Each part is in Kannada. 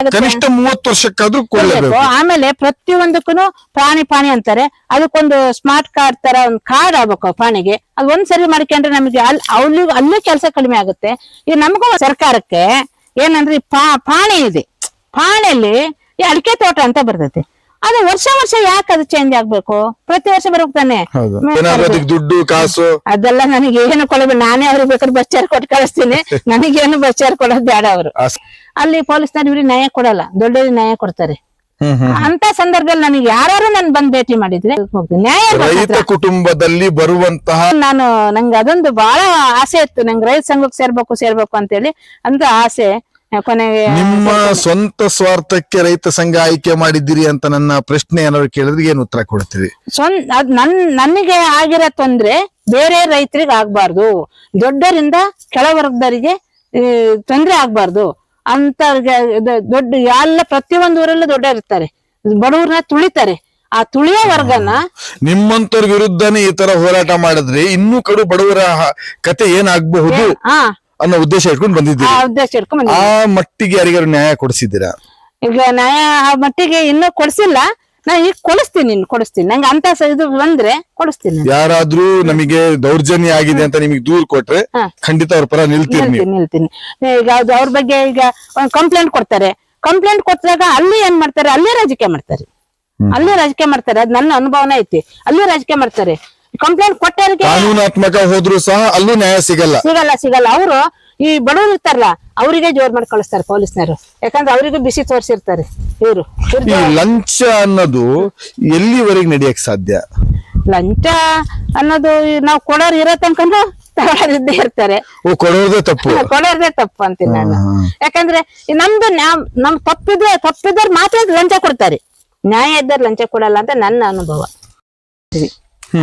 ಕನಿಷ್ಠ ಮೂವತ್ತು ವರ್ಷಕ್ಕಾದ್ರೂ ಕೊಡ್ಬೇಕು. ಆಮೇಲೆ ಪ್ರತಿಯೊಂದಕ್ಕೂ ಪ್ರಾಣಿ ಪಾಣಿ ಅಂತಾರೆ. ಅದಕ್ಕೊಂದು ಸ್ಮಾರ್ಟ್ ಕಾರ್ಡ್ ತರ ಒಂದು ಕಾರ್ಡ್ ಆಗ್ಬೇಕು ಪ್ರಾಣಿಗೆ ಅದು ಒಂದ್ಸರಿ ಮಾಡ್ಕೊಂಡ್ರೆ ನಮಗೆ ಅಲ್ಲಿ ಅಲ್ಲಿ ಅಲ್ಲೂ ಕೆಲಸ ಕಡಿಮೆ ಆಗುತ್ತೆ. ಈಗ ನಮಗೂ ಸರ್ಕಾರಕ್ಕೆ ಏನಂದ್ರೆ ಪಾಣಿ ಇದೆ. ಪಾಣಿಯಲ್ಲಿ ಈ ಅಡಿಕೆ ತೋಟ ಅಂತ ಬರ್ತೈತಿ. ಅದು ವರ್ಷ ವರ್ಷ ಯಾಕೆ ಅದು ಚೇಂಜ್ ಆಗ್ಬೇಕು? ಪ್ರತಿ ವರ್ಷ ಬರ್ಬೇಕಾನೆ. ದುಡ್ಡು ಕಾಸು? ಅದೆಲ್ಲ ನನಗೆ ಏನು ಕೊಡಬೇಕು? ನಾನೇ ಅವ್ರಿಗೆ ಬೇಕಾದ್ರೆ ಬಸ್ ಚಾರ್ಜ್ ಕೊಟ್ಟು ಕಳಿಸ್ತೀನಿ. ನನಗೇನು ಬಸ್ ಚಾರ್ಜ್ ಕೊಡೋದು ಬೇಡ ಅವರು. ಅಲ್ಲಿ ಪೊಲೀಸ್ನವ್ರು ಇವ್ರಿಗೆ ನ್ಯಾಯ ಕೊಡಲ್ಲ ದೊಡ್ಡವ್ರಿಗೆ ನ್ಯಾಯ ಕೊಡ್ತಾರೆ. ಅಂತ ಸಂದರ್ಭದಲ್ಲಿ ನನಗೆ ಯಾರು ನನ್ ಬಂದ್ ಭೇಟಿ ಮಾಡಿದ್ರೆ ನ್ಯಾಯ ರೈತ ಕುಟುಂಬದಲ್ಲಿ ಬರುವಂತಹ ನಾನು ನಂಗೆ ಅದೊಂದು ಬಹಳ ಆಸೆ ಇತ್ತು. ನಂಗೆ ರೈತ ಸಂಘಕ್ಕೆ ಸೇರ್ಬೇಕು ಸೇರ್ಬೇಕು ಅಂತೇಳಿ ಅಂತ ಆಸೆ ಕೊನೆಗೆ ನಿಮ್ಮ ಸ್ವಂತ ಸ್ವಾರ್ಥಕ್ಕೆ ರೈತ ಸಂಘ ಆಯ್ಕೆ ಮಾಡಿದ್ದೀರಿ ಅಂತ ನನ್ನ ಪ್ರಶ್ನೆ ಏನಾದ್ರು ಕೇಳಿದ್ರೆ ಏನು ಉತ್ತರ ಕೊಡ್ತೀರಿ? ನನ್ ನನಗೆ ಆಗಿರೋ ತೊಂದ್ರೆ ಬೇರೆ ರೈತರಿಗೆ ಆಗ್ಬಾರ್ದು. ದೊಡ್ಡರಿಂದ ಕೆಳವರ್ಗದವರಿಗೆ ತೊಂದ್ರೆ ಆಗ್ಬಾರ್ದು. ಅಂತ ದೊಡ್ಡ ಎಲ್ಲ ಪ್ರತಿಯೊಂದು ಊರಲ್ಲೂ ದೊಡ್ಡ ಇರ್ತಾರೆ ಬಡವ್ರನ್ನ ತುಳಿತಾರೆ. ಆ ತುಳಿಯೋ ವರ್ಗನ ನಿಮ್ಮಂತವ್ರ ವಿರುದ್ಧನೇ ಈ ತರ ಹೋರಾಟ ಮಾಡಿದ್ರೆ ಇನ್ನೂ ಕಡು ಬಡವರ ಕತೆ ಏನಾಗಬಹುದು ಹಾ. ಅನ್ನೋ ಉದ್ದೇಶ ಇಟ್ಕೊಂಡು ಆ ಬಂದಿದ್ದೀರಿ ಉದ್ದೇಶ ಇಟ್ಕೊಂಡ್ ಆ ಬಂದಿದ್ದೀನಿ. ಮಟ್ಟಿಗೆ ಯಾರಿಗಾರು ನ್ಯಾಯ ಕೊಡಿಸಿದ್ದೀರಾ? ಈಗ ನ್ಯಾಯ ಆ ಮಟ್ಟಿಗೆ ಇನ್ನೂ ಕೊಡ್ಸಿಲ್ಲ. ನಾ ಈಗ ಕೊಡಿಸ್ತೀನಿ ನಿನ್ ಕೊಡಿಸ್ತೀನಿ. ನಂಗೆ ಅಂತ ಸ- ಇದು ಬಂದ್ರೆ ಕೊಡಿಸ್ತೀನಿ. ಯಾರಾದ್ರೂ ನಮಗೆ ದೌರ್ಜನ್ಯ ಆಗಿದೆ ಅಂತ ನಿಮಗೆ ದೂರ್ ಕೊಟ್ರೆ ಖಂಡಿತ ಅವ್ರ ಪರ ನಿಲ್ತೀರಿ ನೀವು. ನಿಲ್ತೀನಿ. ನಿಲ್ತೀನಿ ಈಗ ಅದು ಅವ್ರ ಬಗ್ಗೆ ಈಗ ಒಂದು ಕಂಪ್ಲೇಂಟ್ ಕೊಡ್ತಾರೆ. ಕಂಪ್ಲೇಂಟ್ ಕೊಟ್ಟಾಗ ಅಲ್ಲಿ ಏನ್ ಮಾಡ್ತಾರೆ? ಅಲ್ಲೇ ರಾಜಕೀಯ ಮಾಡ್ತಾರೆ. ಅಲ್ಲೇ ರಾಜಕೀಯ ಮಾಡ್ತಾರೆ. ಅದ್ ನನ್ನ ಅನುಭವನ ಐತಿ. ಅಲ್ಲೇ ರಾಜಕೀಯ ಮಾಡ್ತಾರೆ. ಕಂಪ್ಲೇಂಟ್ ಕೊಟ್ಟವ್ರಿಗೆ ಕಾನೂನಾತ್ಮಕ ಹೋದ್ರು ಸಹ ಅಲ್ಲೂ ನ್ಯಾಯ ಸಿಗಲ್ಲ. ಸಿಗಲ್ಲ ಸಿಗಲ್ಲ. ಅವರು ಈ ಬಡವರು ಇರ್ತಾರಲ್ಲ ಅವರಿಗೆ ಜೋರ್ ಮಾಡಿ ಕಳಿಸ್ತಾರೆ ಪೊಲೀಸ್ನವರು. ಯಾಕಂದ್ರೆ ಅವರಿಗೂ ಬಿಸಿ ತೋರಿಸಿರ್ತಾರೆ ಇವರು. ಈ ಲಂಚ ಅನ್ನೋದು ಎಲ್ಲಿವರೆಗೆ ನಡೆಯಕ್ ಸಾಧ್ಯ? ಲಂಚ ಅನ್ನೋದು ನಾವು ಕೊಡೋರ್ ಇರೋ ತನಕನೂ ತಗೊಳ್ಳೋದಿದ್ದೇ ಇರ್ತಾರೆ. ಓ ಕೊಡೋದೇ ತಪ್ಪು. ಕೊಡೋದೇ ತಪ್ಪು ಅಂತೀನಿ ನಾನು. ಯಾಕಂದ್ರೆ ನಮ್ದು ನಮ್ ತಪ್ಪಿದ್ರೆ ತಪ್ಪಿದ್ರೆ ಮಾತ್ರ ಲಂಚ ಕೊಡ್ತಾರೆ. ನ್ಯಾಯ ಇದ್ದಾರೆ ಲಂಚ ಕೊಡಲ್ಲ ಅಂತ ನನ್ನ ಅನುಭವ.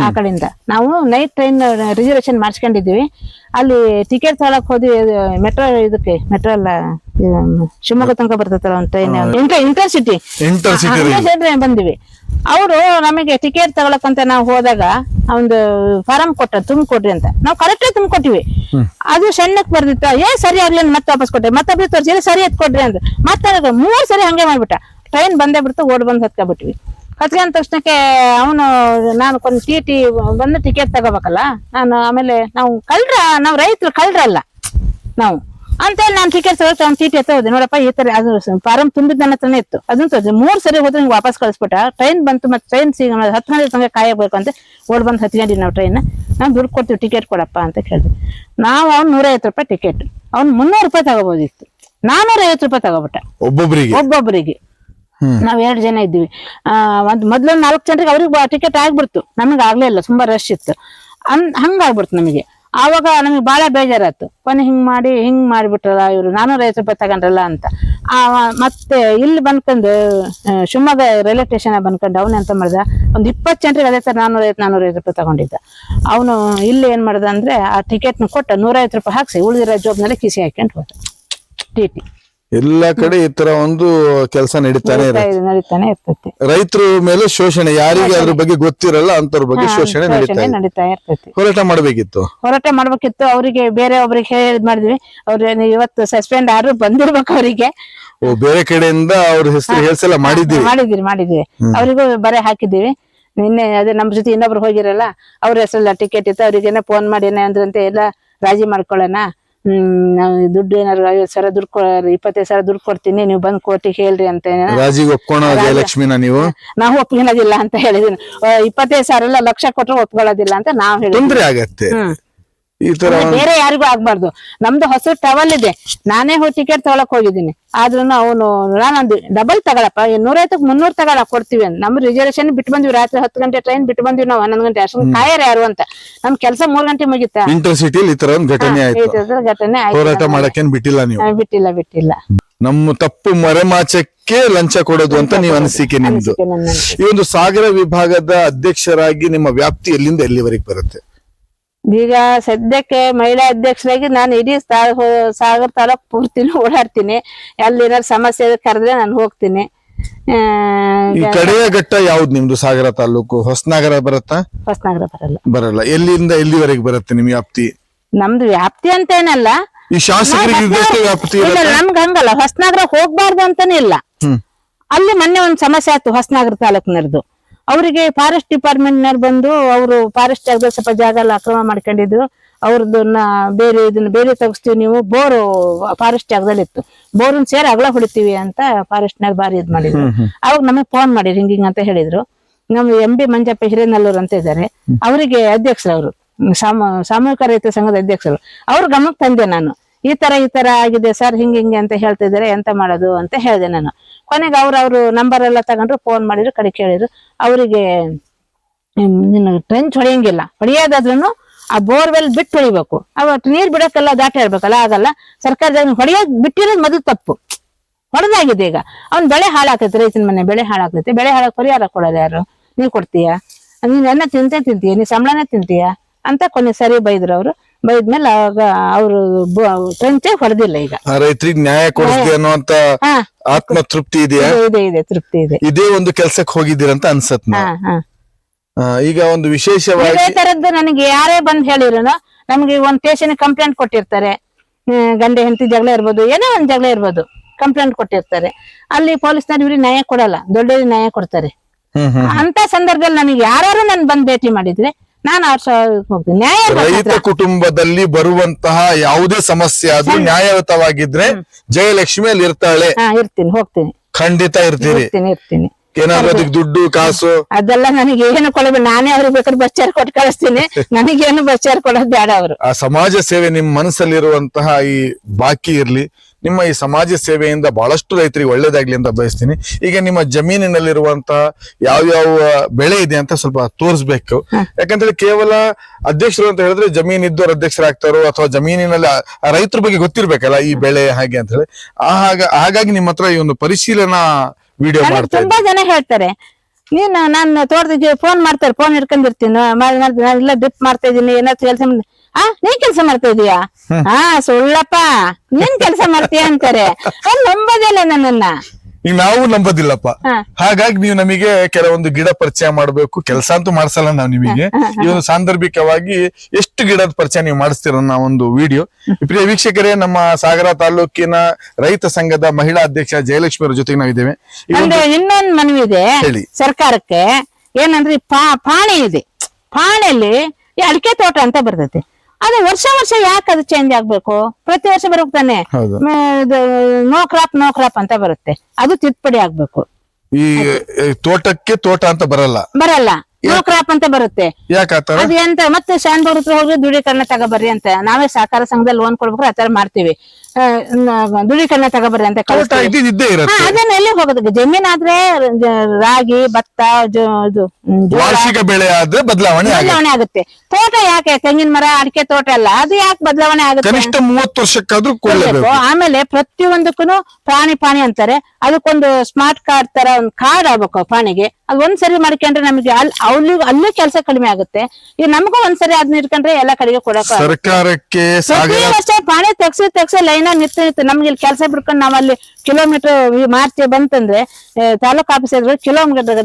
ಆ ಕಡೆಯಿಂದ. ನಾವು ನೈಟ್ ಟ್ರೈನ್ ರಿಸರ್ವೇಶನ್ ಮಾಡಿಸ್ಕೊಂಡಿದ್ವಿ ಅಲ್ಲಿ ಟಿಕೆಟ್ ತಗೊಳಕ್ ಹೋದ್ವಿ ಮೆಟ್ರೋ ಇದಕ್ಕೆ ಮೆಟ್ರೋ ಅಲ್ಲ ಶಿವಮೊಗ್ಗ ತನಕ ಬರ್ತೈತಲ್ಲ ಒಂದು ಟ್ರೈನ್ ಇಂಟರ್ ಇಂಟರ್ಸಿಟಿ ಇಂಟರ್ಸಿಟಿ ಬಂದಿವಿ. ಅವರು ನಮಗೆ ಟಿಕೆಟ್ ತಗೊಳಕಂತ ನಾವು ಹೋದಾಗ ಒಂದು ಫಾರಂ ಕೊಟ್ಟ ತುಂಬ ಕೊಡ್ರಿ ಅಂತ. ನಾವು ಕರೆಕ್ಟ್ ತುಂಬ ಕೊಟ್ಟಿವಿ. ಅದು ಸಣ್ಣಕ್ ಬರ್ದಿತ್ತ. ಏ ಸರಿ ಆಗ್ಲಿ ಮತ್ತೆ ವಾಪಸ್ ಕೊಟ್ಟೆ. ಮತ್ತೆ ತೋರಿಸಿ ಸರಿ ಎತ್ ಕೊಡ್ರಿ ಅಂತ. ಮತ್ತೆ ಮೂರ್ ಸರಿ ಹಂಗೆ ಮಾಡ್ಬಿಟ್ಟ. ಟ್ರೈನ್ ಬಂದೇ ಬಿಡ್ತು ಓಡ್ ಬಂದ್ ಹತ್ಕೊಬಿಟ್ವಿ ಹತ್ಕೊಂಡ ತಕ್ಷಣಕ್ಕೆ ಅವನು ನಾನು ಕೊಂದು ಟಿ ಟಿ ಬಂದು ಟಿಕೆಟ್ ತಗೋಬೇಕಲ್ಲ? ನಾನು ಆಮೇಲೆ ನಾವು ಕಳ್ರ ನಾವು ರೈತರು ಕಳ್ರಲ್ಲ ನಾವು. ಅಂತೇಳಿ ನಾನು ಟಿಕೆಟ್ ತಗೋತ ಅವ್ನು ಟಿ ಟಿ ಎತ್ತ ಹೋದೆ. ನೋಡಪ್ಪ ಈ ತರ ಅದು ಫಾರಂ ತುಂಬಿದ ನನ್ನ ಹತ್ರನೇ ಇತ್ತು. ಅದನ್ನ ತೋರಿಸಿ ಮೂರ್ ಸರಿ ಹೋದ್ರೆ ನಿಂಗೆ ವಾಪಸ್ ಕಳಿಸ್ಬಿಟ್ಟ. ಟ್ರೈನ್ ಬಂತು ಮತ್ತೆ ಟ್ರೈನ್ ಸಿಗ ಹತ್ತು ಗಂಟೆ ತನಕ ಕಾಯಬೇಕು ಅಂತ ಓಡ್ ಬಂದು ಹತ್ಕೊಂಡಿವಿ ನಾವು ಟ್ರೈನ್ ನಾವು ದುಡ್ಡು ಕೊಡ್ತೀವಿ ಟಿಕೆಟ್ ಕೊಡಪ್ಪ ಅಂತ ಕೇಳಿದೆ. ನಾವು ಅವ್ನು ನೂರೈವತ್ತು ರೂಪಾಯಿ ಟಿಕೆಟ್ ಅವ್ನು ಮುನ್ನೂರು ರೂಪಾಯಿ ತಗೋಬೋದಿತ್ತು. ನಾನೂರ ಐವತ್ತು ರೂಪಾಯಿ ತಗೋಬಿಟ್ಟ. ಒಬ್ಬೊಬ್ಬರಿಗೆ ಒಬ್ಬೊಬ್ಬರಿಗೆ. ನಾವ್ ಎರಡು ಜನ ಇದ್ವಿ ಆ, ಒಂದ್ ಮೊದ್ಲು ನಾಲ್ಕು ಜನರಿಗೆ ಅವ್ರಿಗೆ ಟಿಕೆಟ್ ಆಗ್ಬಿಡ್ತು. ನಮಗೆ ಆಗ್ಲೇ ಇಲ್ಲ, ತುಂಬಾ ರಶ್ ಇತ್ತು. ಅನ್ ಹಂಗಾಗ್ಬಿಡ್ತು ನಮಗೆ. ಆವಾಗ ನಮಗೆ ಬಹಳ ಬೇಜಾರಾಯ್ತು. ಕೊನೆ ಹಿಂಗ್ ಮಾಡಿ, ಹಿಂಗ್ ಮಾಡಿಬಿಟ್ರಲ್ಲ ಇವ್ರು ನಾನೂರ ಐವತ್ತು ರೂಪಾಯಿ ತಗೊಂಡ್ರಲ್ಲ ಅಂತ. ಆ, ಮತ್ತೆ ಇಲ್ಲಿ ಬಂದ್ಕೊಂಡು ಶಿವಮೊಗ್ಗ ರೈಲ್ವೆ ಸ್ಟೇಷನ್ ಬಂದ್ಕೊಂಡು, ಅವನು ಎಂತ ಮಾಡ್ದ? ಒಂದ್ ಇಪ್ಪತ್ತು ಜನರಿಗೆ ಅದೇ ತರ ನಾನೂರ ಐವತ್ತು ನಾನೂರ ರೂಪಾಯಿ ತಗೊಂಡಿದ್ದ. ಅವನು ಇಲ್ಲಿ ಏನ್ ಮಾಡ್ದ ಅಂದ್ರೆ, ಆ ಟಿಕೆಟ್ನ ಕೊಟ್ಟ ನೂರೈವತ್ತು ರೂಪಾಯಿ ಹಾಕ್ಸಿ, ಉಳಿದಿರೋ ಜೋಬ್ನಲ್ಲಿ ಕಿಸಿ ಹಾಕೊಂಡು ಹೋದ. T T. ಎಲ್ಲಾ ಕಡೆ ಈ ತರ ಒಂದು ಕೆಲಸ ನಡೀತಾನೆ ಇರುತ್ತೆ. ನಡೀತಾನೆ ಇರ್ತೈತಿ. ರೈತರ ಮೇಲೆ ಶೋಷಣೆ ಯಾರಿಗೆ ಅದ್ರ ಬಗ್ಗೆ ಗೊತ್ತಿರಲ್ಲ ಅಂತವ್ರ ಬಗ್ಗೆ ಶೋಷಣೆ ನಡೀತಾ ಶೋಷಣೆ ಇದೆ. ನಡೀತಾ ಇರ್ತೈತಿ. ಹೋರಾಟ ಮಾಡ್ಬೇಕಿತ್ತು. ಹೋರಾಟ ಮಾಡ್ಬೇಕಿತ್ತು ಅವರಿಗೆ ಬೇರೆ ಒಬ್ರಿಗೆ ಹೇಳಿ ಮಾಡಿದ್ವಿ. ಅವ್ರ ಇವತ್ತು ಸಸ್ಪೆಂಡ್ ಆದ್ರು ಬಂದಿರ್ಬೇಕು ಅವರಿಗೆ. ಓ ಬೇರೆ ಕಡೆಯಿಂದ ಅವ್ರ ಹೆಸರು ಹೆಸರೆಲ್ಲ ಮಾಡಿದ್ದೀವಿ ಮಾಡಿದಿರಿ ಮಾಡಿದ್ವಿ ಅವರಿಗೂ ಬರೆ ಹಾಕಿದ್ದೀವಿ. ನಿನ್ನೆ ಅದೇ ನಮ್ ಜೊತೆ ಇನ್ನೊಬ್ರು ಹೋಗಿರಲ್ಲ ಅವ್ರ ಹೆಸರೆಲ್ಲ ಟಿಕೆಟ್ ಇತ್ತು ಅವ್ರಿಗೇನ ಫೋನ್ ಮಾಡಿ ಏನೇ ಅಂದ್ರಂತೆ ಎಲ್ಲ ರಾಜಿ ಮಾಡ್ಕೊಳ್ಳೋಣ. ನಾವ್ ದುಡ್ಡು ಏನಾರು ಐವತ್ತು ಸಾವಿರ ದುಡ್ಡು ಕೊ ಇಪ್ಪತ್ತೈದು ಸಾವಿರ ದುಡ್ಡು ಕೊಡ್ತೀನಿ ನೀವು ಬಂದ್ ಕೋಟಿ ಹೇಳ್ರಿ ಅಂತ ರಾಜಿಗೆ ಜಯಲಕ್ಷ್ಮಿನ ನೀವು? ನಾವು ಒಪ್ಕೊಳ್ಳೋದಿಲ್ಲ ಅಂತ ಹೇಳಿದೀನಿ. ಇಪ್ಪತ್ತೈದು ಸಾವಿರ ಎಲ್ಲ ಲಕ್ಷ ಕೊಟ್ಟರು ಒಪ್ಕೊಳ್ಳೋದಿಲ್ಲ ಅಂತ ನಾವು ಹೇಳಿದ್ವಿ ತೊಂದ್ರೆ ಆಗತ್ತೆ. ಹ್ಮ್. ಈ ತರ ಬೇರೆ ಯಾರಿಗೂ ಆಗ್ಬಾರ್ದು. ನಮ್ದು ಹೊಸ ಟವಲ್ ಇದೆ. ನಾನೇ ಹೋಗಿ ಟಿಕೆಟ್ ತಗೊಳಕ್ ಹೋಗಿದ್ದೀನಿ. ಆದ್ರೂ ಅವನು ನಾನೊಂದು ಡಬಲ್ ತಗೊಳಪ್ಪ. ನೂರೈವತ್ತಕ್ಕೆ ಮುನ್ನೂರ್ ತಗೊಳ ಕೊಡ್ತೀವಿ ಅಂತ. ನಮ್ ರಿಸರ್ವೇಶನ್ ಬಿಟ್ಟು ಬಂದ್ವಿ. ರಾತ್ರಿ ಹತ್ತು ಗಂಟೆ ಟ್ರೈನ್ ಬಿಟ್ಟು ಬಂದ್ವಿ ನಾವು ಹನ್ನೊಂದು ಗಂಟೆ. ಅಷ್ಟೊಂದು ಕಾಯರ್ ಯಾರು ಅಂತ. ನಮ್ ಕೆಲಸ ಮೂರ್ ಗಂಟೆ ಮುಗಿತಾ? ಇಂಟರ್ ಈ ತರ ಒಂದು ಘಟನೆ ಆಯ್ತು. ಥರದ ಘಟನೆ ಆಯ್ತು. ಹೋರಾಟ. ಮಾಡಕ್ಕೇನ್ ಬಿಟ್ಟಿಲ್ಲ ನೀವು. ಬಿಟ್ಟಿಲ್ಲ ಬಿಟ್ಟಿಲ್ಲ. ನಮ್ಮ ತಪ್ಪು ಮರೆಮಾಚಕ್ಕೆ ಲಂಚ ಕೊಡೋದು ಅಂತ ನೀವು ಅನಿಸಿಕೆ ನಿಮ್ದು. ಅನಿಸಿಕೆ ನನ್ನ ಅನಿಸಿಕೆ. ಈ ಒಂದು ಸಾಗರ ವಿಭಾಗದ ಅಧ್ಯಕ್ಷರಾಗಿ ನಿಮ್ಮ ವ್ಯಾಪ್ತಿ ಎಲ್ಲಿಂದ ಎಲ್ಲಿವರೆಗೆ ಬರುತ್ತೆ? ಈಗ ಸದ್ಯಕ್ಕೆ ಮಹಿಳಾ ಅಧ್ಯಕ್ಷರಾಗಿ ನಾನು ಇಡೀ ಸಾಗರ ತಾಲೂಕ್ ಪೂರ್ತಿನೂ ಓಡಾಡ್ತೀನಿ. ಅಲ್ಲಿ ಏನಾದ್ರು ಸಮಸ್ಯೆ ಕರೆದ್ರೆ ನಾನು ಹೋಗ್ತೀನಿ. ಈ ಕಡೆಯ ಘಟ್ಟ ಯಾವ್ದು ನಿಮ್ದು ಸಾಗರ ತಾಲೂಕು? ಹೊಸನಗರ ಬರುತ್ತಾ? ಹೊಸನಗರ ಬರಲ್ಲ. ಬರಲ್ಲ. ಎಲ್ಲಿಂದ ಎಲ್ಲಿವರೆಗೆ ಬರುತ್ತೆ ನಿಮ್ ವ್ಯಾಪ್ತಿ? ನಮ್ದು ವ್ಯಾಪ್ತಿ ಅಂತ ಏನಲ್ಲ. ಈ ಶಾಸಕರಿಗೆ ವ್ಯಾಪ್ತಿ ನಮ್ಗೆ ಹಂಗಲ್ಲ. ಹೊಸನಗರ ಹೋಗ್ಬಾರ್ದು ಅಂತಾನೆ ಇಲ್ಲ. ಅಲ್ಲಿ ಮೊನ್ನೆ ಒಂದ್ ಸಮಸ್ಯೆ ಆಯ್ತು ಹೊಸನಗರ ತಾಲೂಕಿನರ್ದು. ಅವರಿಗೆ ಫಾರೆಸ್ಟ್ ಡಿಪಾರ್ಟ್ಮೆಂಟ್ ನವ್ರು ಬಂದು ಅವರು ಫಾರೆಸ್ಟ್ ಜಾಗದಲ್ಲಿ ಸ್ವಲ್ಪ ಜಾಗ ಎಲ್ಲ ಅಕ್ರಮ ಮಾಡ್ಕೊಂಡಿದ್ರು. ಅವ್ರದನ್ನ ಬೇರೆ ಇದನ್ನ ಬೇರೆ ತೆಗಿಸ್ತೀವಿ ನೀವು ಬೋರು ಫಾರೆಸ್ಟ್ ಜಾಗದಲ್ಲಿ ಇತ್ತು ಬೋರನ್ ಸೇರಿ ಅಗಲ ಹೊಡಿತೀವಿ ಅಂತ ಫಾರೆಸ್ಟ್ ನಾಗ ಬಾರಿ ಇದ್ ಮಾಡಿದ್ರು. ಅವಾಗ ನಮಗೆ ಫೋನ್ ಮಾಡಿ ಹಿಂಗ್ ಅಂತ ಹೇಳಿದ್ರು. ನಮ್ಮ ಎಂ ಬಿ ಮಂಜಪ್ಪ ಹಿರೇನಲ್ಲೂರ್ ಅಂತ ಇದ್ದಾರೆ. ಅವರಿಗೆ ಅಧ್ಯಕ್ಷರು ಅವರು ಸಾಮ ಸಾಮೂಹಿಕ ರೈತ ಸಂಘದ ಅಧ್ಯಕ್ಷರು. ಅವ್ರ ಗಮನಕ್ಕೆ ತಂದೆ ನಾನು. ಈ ತರ ಈ ತರ ಆಗಿದೆ ಸರ್ ಹಿಂಗ, ಹಿಂಗೆ ಅಂತ ಹೇಳ್ತಿದ್ದಾರೆ, ಎಂತ ಮಾಡೋದು ಅಂತ ಹೇಳಿದೆ ನಾನು. ಕೊನೆಗೆ ಅವ್ರು, ಅವ್ರ ನಂಬರ್ ಎಲ್ಲ ತಗೊಂಡ್ರು ಫೋನ್ ಮಾಡಿದ್ರು, ಕಡೆ ಕೇಳಿದ್ರು. ಅವರಿಗೆ ನಿನ್ನ ಟ್ರೆಂಚ್ ಹೊಡೆಯಂಗಿಲ್ಲ. ಹೊಡೆಯೋದಾದ್ರೂ ಆ ಬೋರ್ವೆಲ್ ಬಿಟ್ಟು ಹೊಡಿಬೇಕು. ಅವತ್ತು ನೀರ್ ಬಿಡಕ್ಕೆಲ್ಲ ದಾಟ ಇರ್ಬೇಕಲ್ಲ, ಆಗಲ್ಲ. ಸರ್ಕಾರದಾಗ ಹೊಡೆಯೋದ್ ಬಿಟ್ಟಿರೋದು ಮೊದಲು ತಪ್ಪು. ಹೊಡೆದಾಗಿದೆ ಈಗ. ಅವ್ನ್ ಬೆಳೆ ಹಾಳಾಗ್ತೈತಿ, ರೈತನ ಮನೆ, ಬೆಳೆ ಹಾಳಾಗ್ತೈತೆ. ಬೆಳೆ ಹಾಳ ಪರಿಹಾರ ಕೊಡೋದು ಯಾರು? ನೀವ್ ಕೊಡ್ತೀಯಾ? ನೀನ್ ಅನ್ನ ತಿಂತೆ ತಿಂತೀಯ? ನೀ ಸಂಬಳನೇ ತಿಂತೀಯಾ? ಅಂತ ಕೊನೆ ಸರಿ ಬೈದ್ರು ಅವರು. ಬೈದ್ಮೇಲೆ ಅವಾಗ ಅವರು ಟ್ರೆಂಚೇ ಹೊಡೆದಿಲ್ಲ ಈಗ. ರೈತರಿಗೆ ನ್ಯಾಯ ಕೊಡಿಸಿದೆ ಅನ್ನುವಂತ ಆತ್ಮ ತೃಪ್ತಿ ಇದೆಯಾ? ಇದೆ ಇದೆ ತೃಪ್ತಿ ಇದೆ. ಇದೇ ಒಂದು ಕೆಲ್ಸಕ್ಕೆ ಹೋಗಿದ್ದೀರಂತ ಅನ್ಸತ್ ಈಗ ಒಂದು ವಿಶೇಷವಾಗಿ ಇದೇ ತರದ್ದು ನನಗೆ ಯಾರೇ ಬಂದ್ ಹೇಳಿರೋನು ನಮ್ಗೆ ಒಂದ್ ಸ್ಟೇಷನ್ ಕಂಪ್ಲೇಂಟ್ ಕೊಟ್ಟಿರ್ತಾರೆ. ಗಂಡ ಹೆಂಡತಿ ಜಗಳ ಇರ್ಬೋದು ಏನೋ ಒಂದ್ ಜಗಳ ಇರ್ಬೋದು ಕಂಪ್ಲೇಂಟ್ ಕೊಟ್ಟಿರ್ತಾರೆ. ಅಲ್ಲಿ ಪೊಲೀಸ್ನವ್ರು ಇವ್ರಿಗೆ ನ್ಯಾಯ ಕೊಡಲ್ಲ ದೊಡ್ಡವ್ರಿಗೆ ನ್ಯಾಯ ಕೊಡ್ತಾರೆ. ಅಂತ ಸಂದರ್ಭದಲ್ಲಿ ನನಗೆ ಯಾರು ನನ್ ಬಂದ್ ಭೇಟಿ ಮಾಡಿದ್ರೆ ನಾನು ಅವ್ರ ಹೋಗ್ತೀನಿ. ನ್ಯಾಯ ರೈತ ಕುಟುಂಬದಲ್ಲಿ ಬರುವಂತಹ ಯಾವುದೇ ಸಮಸ್ಯೆ ಆದ್ರೂ ನ್ಯಾಯಯುತವಾಗಿದ್ರೆ ಜಯಲಕ್ಷ್ಮಿ ಅಲ್ಲಿ ಇರ್ತಾಳೆ. ಹಾ ಇರ್ತೀನಿ ಹೋಗ್ತೀನಿ. ಖಂಡಿತ ಇರ್ತೀರಿ. ಇರ್ತೀನಿ ಇರ್ತೀನಿ. ಏನಾದ್ರು ಅದಕ್ಕೆ ದುಡ್ಡು ಕಾಸು? ಅದೆಲ್ಲ ನನಗೆ ಏನು ಕೊಡಬೇಕು ನಾನೇ ಅವ್ರಿಗೆ ಬೇಕಾದ್ರೆ ಬಸ್ ಚೇರ್ ಕೊಟ್ಟು ಕಳಿಸ್ತೀನಿ. ನನಗೇನು ಬಸ್ ಚೇರ್ ಕೊಡೋದು ಬೇಡ ಅವರು. ಆ ಸಮಾಜ ಸೇವೆ ನಿಮ್ ಮನಸ್ಸಲ್ಲಿರುವಂತಹ ಈ ಬಾಕಿ ಇರ್ಲಿ. ನಿಮ್ಮ ಈ ಸಮಾಜ ಸೇವೆಯಿಂದ ಬಹಳಷ್ಟು ರೈತರಿಗೆ ಒಳ್ಳೇದಾಗ್ಲಿ ಅಂತ ಬಯಸ್ತೀನಿ. ಈಗ ನಿಮ್ಮ ಜಮೀನಿನಲ್ಲಿರುವಂತಹ ಯಾವ್ಯಾವ ಬೆಳೆ ಇದೆ ಅಂತ ಸ್ವಲ್ಪ ತೋರಿಸ್ಬೇಕು. ಯಾಕಂದ್ರೆ ಕೇವಲ ಅಧ್ಯಕ್ಷರು ಅಂತ ಹೇಳಿದ್ರೆ ಜಮೀನ್ ಇದ್ದವ್ರು ಅಧ್ಯಕ್ಷರಾಗ್ತಾರೋ ಅಥವಾ ಜಮೀನಿನಲ್ಲಿ ರೈತರ ಬಗ್ಗೆ ಗೊತ್ತಿರ್ಬೇಕಲ್ಲ ಈ ಬೆಳೆ ಹಾಗೆ ಅಂತ ಹೇಳಿ. ಹಾಗಾಗಿ ನಿಮ್ಮ ಹತ್ರ ಈ ಒಂದು ಪರಿಶೀಲನಾ ವಿಡಿಯೋ ಮಾಡ್ತಾರೆ ತುಂಬಾ ಜನ ಹೇಳ್ತಾರೆ. ನೀನು ನಾನು ತೋಟದ ಫೋನ್ ಮಾಡ್ತಾರೆ ಫೋನ್ ಹಿಡ್ಕೊಂಡಿರ್ತೀನಿ ಇಲ್ಲ ಡ್ರಿಪ್ ಮಾಡ್ತಾ ಇದೀನಿ ಏನಾದ್ರು ಕೆಲಸ ಆ ನೀನ್ ಕೆಲ್ಸ ಮಾಡ್ತಾ ಇದೀಯಾ? ಹಾ ಸುಳ್ಳಪ್ಪ. ನೀನ್ ಕೆಲ್ಸ ಮಾಡ್ತೀಯ ಅಂತಾರೆ. ನಂಬೋದಿಲ್ಲ ನನ್ನನ್ನ. ಈಗ ನಾವು ನಂಬೋದಿಲ್ಲಪ್ಪ. ಹಾಗಾಗಿ ನೀವು ನಮಗೆ ಕೆಲವೊಂದು ಗಿಡ ಪರಿಚಯ ಮಾಡಬೇಕು. ಕೆಲಸ ಅಂತೂ ಮಾಡ್ಸಲ್ಲ ನಾವು ನಿಮಗೆ. ಈ ಒಂದು ಸಾಂದರ್ಭಿಕವಾಗಿ ಎಷ್ಟು ಗಿಡದ ಪರಿಚಯ ನೀವು ಮಾಡಿಸ್ತೀರ ಅನ್ನೋ ಒಂದು ವಿಡಿಯೋ. ಪ್ರಿಯ ವೀಕ್ಷಕರೇ ನಮ್ಮ ಸಾಗರ ತಾಲೂಕಿನ ರೈತ ಸಂಘದ ಮಹಿಳಾ ಅಧ್ಯಕ್ಷ ಜಯಲಕ್ಷ್ಮಿ ಅವರ ಜೊತೆಗೆ ನಾವಿದ್ದೇವೆ ಒಂದು- ನಂದು ಇನ್ನೊಂದ್ ಮನವಿ ಇದೆ ಹೇಳಿ. ಸರ್ಕಾರಕ್ಕೆ. ಏನಂದ್ರೆ ಈ ಪಾ ಪಾಣಿ ಇದೆ. ಪಾಣಿಯಲ್ಲಿ ಈ ಅಡಿಕೆ ತೋಟ ಅಂತ ಬರ್ತೈತಿ. ಅದು ವರ್ಷ ವರ್ಷ ಯಾಕೆ ಅದು ಚೇಂಜ್ ಆಗ್ಬೇಕು? ಪ್ರತಿ ವರ್ಷ ಬರೋಕ್ ತಾನೆ? ಹೌದು. ನೋ ಕ್ರಾಪ್ ನೋ ಕ್ರಾಪ್ ಅಂತ ಬರುತ್ತೆ. ಅದು ತಿದ್ದುಪಡಿ ಆಗ್ಬೇಕು. ಈ ತೋಟಕ್ಕೆ ತೋಟ ಅಂತ ಬರಲ್ಲ. ಬರಲ್ಲ. ನೋ ಕ್ರಾಪ್ ಅಂತ ಬರುತ್ತೆ. ಅದು ಎಂತ ಮತ್ತೆ ಶಾನ್ ಹೋಗಿ ದೃಢೀಕರಣ ತಗೋಬರ್ರಿ ಅಂತ. ನಾವೇ ಸಹಕಾರ ಸಂಘದಲ್ಲಿ ಲೋನ್ ಕೊಡ್ಬೇಕು ಆತರ ಮಾಡ್ತೀವಿ. ಆ, ನ- ದೃಢೀಕರಣ ತಗೋಬರ್ರಿ ಅಂತ ಇರುತ್ತೆ. ಅದನ್ನ ಎಲ್ಲಿ ಹೋಗೋದು ಜಮೀನ್ ಆದ್ರೆ ರಾಗಿ ಭತ್ತ ವಾರ್ಷಿಕ ಬೆಳೆ ಆದ್ರೆ ಬದಲಾವಣೆ ಆಗುತ್ತೆ. ಬದಲಾವಣೆ ಆಗುತ್ತೆ. ತೋಟ ಯಾಕೆ? ತೆಂಗಿನ ಮರ ಅಡಿಕೆ ತೋಟ ಎಲ್ಲ ಅದು ಯಾಕೆ ಬದಲಾವಣೆ ಆಗುತ್ತೆ? ಕನಿಷ್ಠ ಮೂವತ್ತು ವರ್ಷಕ್ಕಾದ್ರೂ. ಆಮೇಲೆ ಪ್ರತಿಯೊಂದಕ್ಕೂ ಪ್ರಾಣಿ ಪಾಣಿ ಅಂತಾರೆ. ಅದಕ್ಕೊಂದು ಸ್ಮಾರ್ಟ್ ಕಾರ್ಡ್ ತರ ಒಂದು ಕಾರ್ಡ್ ಆಗ್ಬೇಕು ಪ್ರಾಣಿಗೆ. ಅದು ಒಂದ್ಸರಿ ಮಾಡ್ಕೊಂಡ್ರೆ ನಮಗೆ ಅಲ್ಲಿ ಅಲ್ಲಿ ಅಲ್ಲೂ ಕೆಲಸ ಕಡಿಮೆ ಆಗುತ್ತೆ. ಈಗ ನಮಗೂ ಒಂದ್ಸರಿ ಅದನ್ನ ಇಟ್ಕೊಂಡ್ರೆ ಎಲ್ಲ ಕಡೆಗೆ ಕೊಡಕ್ಕೆ ಸರ್ಕಾರಕ್ಕೆ ಪ್ರಾಣಿ ತೆಗ್ಸಿ ತೆಗ್ಸಿ ಲೈನ್ ನಿಂತು ನಿತ್ಯ ನಮ್ಗೆ ಇಲ್ಲಿ ಕೆಲಸ ಬಿಡ್ಕೊಂಡು ನಾವಲ್ಲಿ ಅಲ್ಲಿ ಕಿಲೋಮೀಟರ್ ಮಾರ್ಚ್ ಬಂತಂದ್ರೆ ತಾಲೂಕ್ ಆಫೀಸ್ ಇದ್ರೆ ಕಿಲೋಮೀಟರ್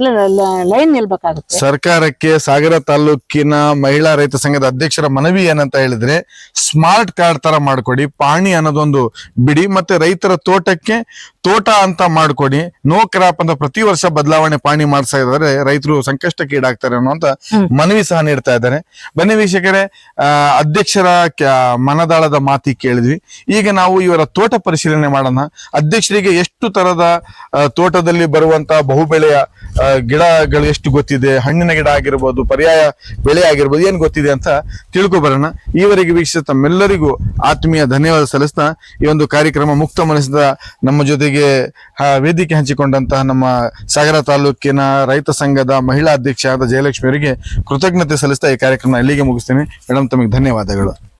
ಲೈನ್ ನಿಲ್ಬೇಕಾಗುತ್ತೆ. ಸರ್ಕಾರಕ್ಕೆ ಸಾಗರ ತಾಲೂಕಿನ ಮಹಿಳಾ ರೈತ ಸಂಘದ ಅಧ್ಯಕ್ಷರ ಮನವಿ ಏನಂತ ಹೇಳಿದ್ರೆ ಸ್ಮಾರ್ಟ್ ಕಾರ್ಡ್ ತರ ಮಾಡ್ಕೊಡಿ ಪಾಣಿ ಅನ್ನೋದೊಂದು ಬಿಡಿ ಮತ್ತೆ ರೈತರ ತೋಟಕ್ಕೆ ತೋಟ ಅಂತ ಮಾಡ್ಕೊಡಿ ನೋ ಕ್ರಾಪ್ ಅಂತ ಪ್ರತಿ ವರ್ಷ ಬದಲಾವಣೆ ಪಾಣಿ ಮಾಡ್ತಾ ಇದ್ದಾರೆ ರೈತರು ಸಂಕಷ್ಟಕ್ಕೆ ಈಡಾಗ್ತಾರೆ ಅನ್ನುವಂತ ಮನವಿ ಸಹ ನೀಡ್ತಾ ಇದ್ದಾರೆ. ಬನ್ನಿ ವೀಕ್ಷಕರೇ ಆ, ಅಧ್ಯಕ್ಷರ ಮನದಾಳದ ಮಾತಿ ಕೇಳಿದ್ವಿ. ಈಗ ನಾವು ಇವರ ತೋಟ ಪರಿಶೀಲನೆ ಮಾಡೋಣ. ಅಧ್ಯಕ್ಷರಿಗೆ ಎಷ್ಟು ತರದ ತೋಟದಲ್ಲಿ ಬರುವಂತಹ ಬಹುಬೆಳೆಯ ಗಿಡಗಳು ಎಷ್ಟು ಗೊತ್ತಿದೆ, ಹಣ್ಣಿನ ಗಿಡ ಆಗಿರ್ಬೋದು, ಪರ್ಯಾಯ ಬೆಳೆ ಆಗಿರ್ಬೋದು, ಏನ್ ಗೊತ್ತಿದೆ ಅಂತ ತಿಳ್ಕೊ ಬರೋಣ ಈವರೆಗೆ ವೀಕ್ಷಿಸಿದ ತಮ್ಮೆಲ್ಲರಿಗೂ ಆತ್ಮೀಯ ಧನ್ಯವಾದ ಸಲ್ಲಿಸ್ತಾ ಈ ಒಂದು ಕಾರ್ಯಕ್ರಮ ಮುಕ್ತ ಮನಸ್ಸಿದ ನಮ್ಮ ಜೊತೆಗೆ ವೇದಿಕೆ ಹಂಚಿಕೊಂಡಂತಹ ನಮ್ಮ ಸಾಗರ ತಾಲೂಕಿನ ರೈತ ಸಂಘದ ಮಹಿಳಾ ಅಧ್ಯಕ್ಷ ಆದ ಜಯಲಕ್ಷ್ಮಿ ಅವರಿಗೆ ಕೃತಜ್ಞತೆ ಸಲ್ಲಿಸ್ತಾ ಈ ಕಾರ್ಯಕ್ರಮ ಇಲ್ಲಿಗೆ ಮುಗಿಸ್ತೇನೆ. ಮೇಡಮ್ ತಮಗೆ ಧನ್ಯವಾದಗಳು.